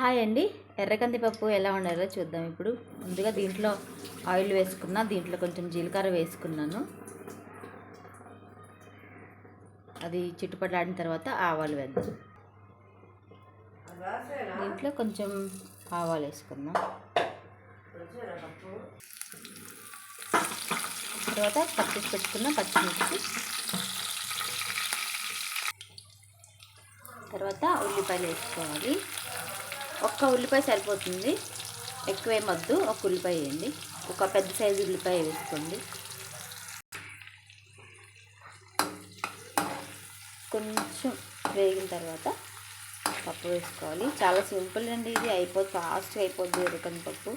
Hi అండి. ఎర్రకంది పప్పు ఎలా ఉండాలో చూద్దాం ఇప్పుడు. ముందుగా దీంట్లో ఆయిల్ వేసుకున్నా దీంట్లో కొంచెం జీలకర్ర వేసుకున్నాను. అది చిట్టుపట్లాడిన తర్వాత ఆవాలు వేద్దాం. దీంట్లో కొంచెం ఆవాలు వేసుకుందాం. తర్వాత పచ్చి పెట్టుకున్న పచ్చిమిర్చి. తర్వాత ఉల్లిపాయలు వేసుకోవాలి. ఒక్క ఉల్లిపాయ సరిపోతుంది. ఎక్కువ ఏమొద్దు ఒక ఉల్లిపాయ వేయండి. ఒక పెద్ద సైజు ఉల్లిపాయ వేసుకోండి. కొంచెం వేగిన తర్వాత పప్పు వేసుకోవాలి. చాలా సింపుల్ అండి ఇది. అయిపోద్ది ఫాస్ట్గా అయిపోద్ది ఎర్రకంది పప్పు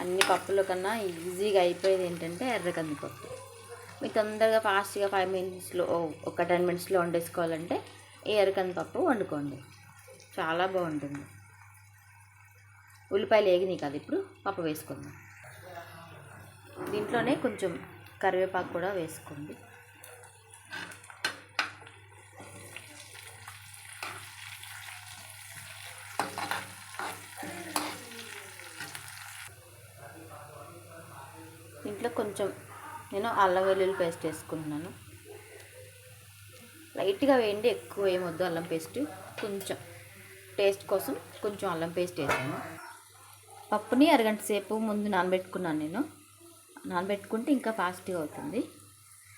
అన్ని పప్పుల కన్నా ఈజీగా అయిపోయేది ఏంటంటే ఎర్రకంది పప్పు మీరు తొందరగా ఫాస్ట్గా ఫైవ్ మినిట్స్లో ఒక టెన్ మినిట్స్లో వండేసుకోవాలంటే ఈ ఎర్రకంది పప్పు వండుకోండి. చాలా బాగుంటుంది. ఉల్లిపాయలు వేగినాయి కదా ఇప్పుడు పప్పు వేసుకుందాం. దీంట్లోనే కొంచెం కరివేపాకు కూడా వేసుకోండి. దీంట్లో కొంచెం నేను అల్లం వెల్లుల్లి పేస్ట్ వేసుకుంటున్నాను. లైట్గా వేయండి ఎక్కువ ఏమొద్దు అల్లం పేస్ట్. కొంచెం టేస్ట్ కోసం కొంచెం అల్లం పేస్ట్ వేసాను. పప్పుని అరగంట సేపు ముందు నానబెట్టుకున్నాను నేను. నానబెట్టుకుంటే ఇంకా ఫాస్ట్గా అవుతుంది.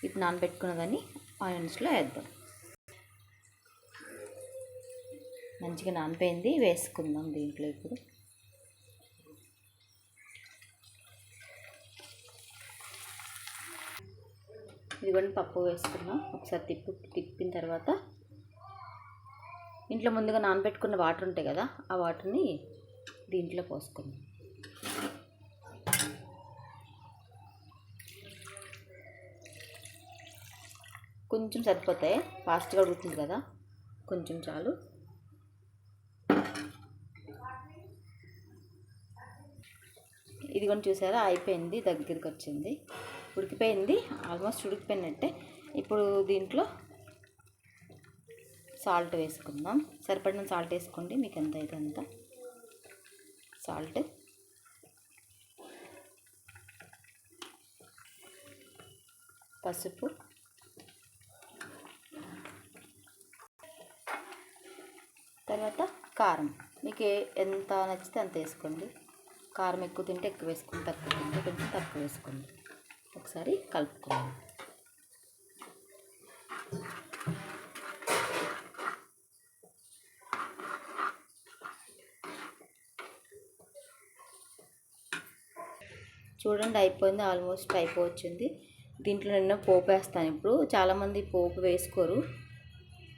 ఇప్పుడు నానబెట్టుకున్నదని ఆనియన్స్లో వేద్దాం. మంచిగా నానిపోయింది. వేసుకుందాం దీంట్లో ఇప్పుడు. ఇదిగోండి పప్పు వేసుకున్నాం. ఒకసారి తిప్పు తిప్పిన తర్వాత ఇంట్లో ముందుగా నానబెట్టుకున్న వాటర్ ఉంటాయి కదా ఆ వాటర్ని దీంట్లో పోసుకుందాం. కొంచెం సరిపోతాయి? ఫాస్ట్గా ఉడుకుతుంది కదా? కొంచెం చాలు. ఇది కూడా చూసారా? అయిపోయింది దగ్గరికి వచ్చింది. ఉడికిపోయింది ఆల్మోస్ట్ ఉడికిపోయినట్టే. ఇప్పుడు దీంట్లో సాల్ట్ వేసుకుందాం. సరిపడిన సాల్ట్ వేసుకోండి మీకు ఎంత అయితే అంత. సాల్ట్. పసుపు. తర్వాత కారం. మీకు ఎంత నచ్చితే అంత వేసుకోండి. కారం ఎక్కువ తింటే ఎక్కువ వేసుకోండి తక్కువ తింటే కొంచెం తక్కువ వేసుకోండి. ఒకసారి కలుపుకోండి. చూడండి అయిపోయింది ఆల్మోస్ట్ అయిపోవచ్చింది. దీంట్లో నిన్న పోపు వేస్తాను ఇప్పుడు. చాలామంది పోపు వేసుకోరు.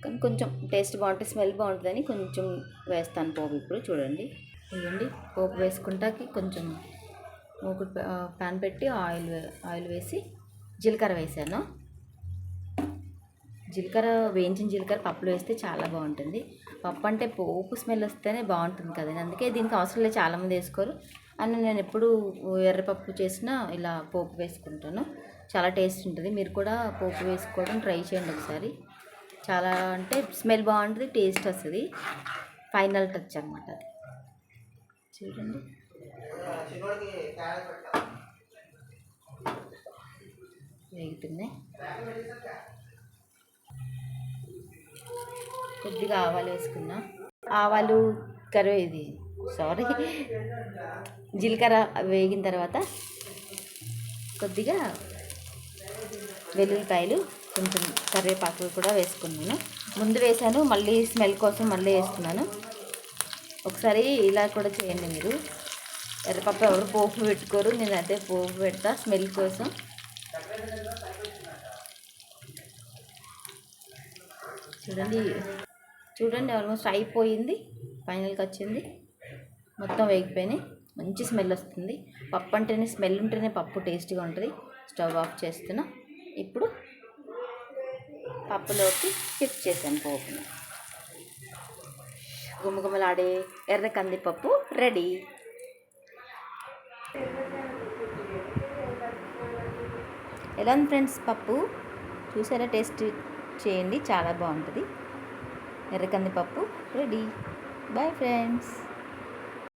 కానీ కొంచెం టేస్ట్ బాగుంటుంది స్మెల్ బాగుంటుందని కొంచెం వేస్తాను పోపు ఇప్పుడు చూడండి. ఇవ్వండి పోపు వేసుకుంటాకి కొంచెం మూకుడు ప్యాన్ పెట్టి ఆయిల్ ఆయిల్ వేసి జీలకర్ర వేసాను. జీలకర్ర వేయించిన జీలకర్ర పప్పులో వేస్తే చాలా బాగుంటుంది. పప్పు అంటే పోపు స్మెల్ వస్తేనే బాగుంటుంది కదండి. అందుకే దీనికి అవసరం లేదు చాలామంది వేసుకోరు. అని నేను ఎప్పుడు ఎర్రపప్పు చేసినా ఇలా పోపు వేసుకుంటాను. చాలా టేస్ట్ ఉంటుంది. మీరు కూడా పోపు వేసుకోవడం ట్రై చేయండి ఒకసారి. చాలా అంటే స్మెల్ బాగుంటుంది టేస్ట్ వస్తుంది. ఫైనల్ టచ్ అనమాట అది. చూడండి. వేగుతున్నాయి. కొద్దిగా ఆవాలు వేసుకున్నా. ఆవాలు కరివే ఇది సారీ జీలకర్ర వేగిన తర్వాత కొద్దిగా వెల్లుల్లిపాయలు కొంచెం కరివేపాకు కూడా వేసుకున్నాను. ముందు వేసాను మళ్ళీ స్మెల్ కోసం మళ్ళీ వేసుకున్నాను ఒకసారి ఇలా కూడా చేయండి మీరు. ఎర్రపప్పు ఎవరు పోపు పెట్టుకోరు నేను అదే పోపు పెడతా స్మెల్ కోసం. చూడండి. చూడండి ఆల్మోస్ట్ అయిపోయింది. ఫైనల్కి వచ్చింది. మొత్తం వేగిపోయినాయి. మంచి స్మెల్ వస్తుంది. పప్పు అంటేనే స్మెల్ ఉంటేనే పప్పు టేస్టీగా ఉంటుంది. స్టవ్ ఆఫ్ చేస్తున్నా. ఇప్పుడు పప్పులోకి షిఫ్ట్ చేశాను పోపును. గుమగుమలాడే ఎర్ర కందిపప్పు రెడీ ఎలా ఉంది ఫ్రెండ్స్ పప్పు? చూసారా? టేస్ట్ చేయండి. చాలా బాగుంటుంది. ఎర్ర కందిపప్పు రెడీ. Bye friends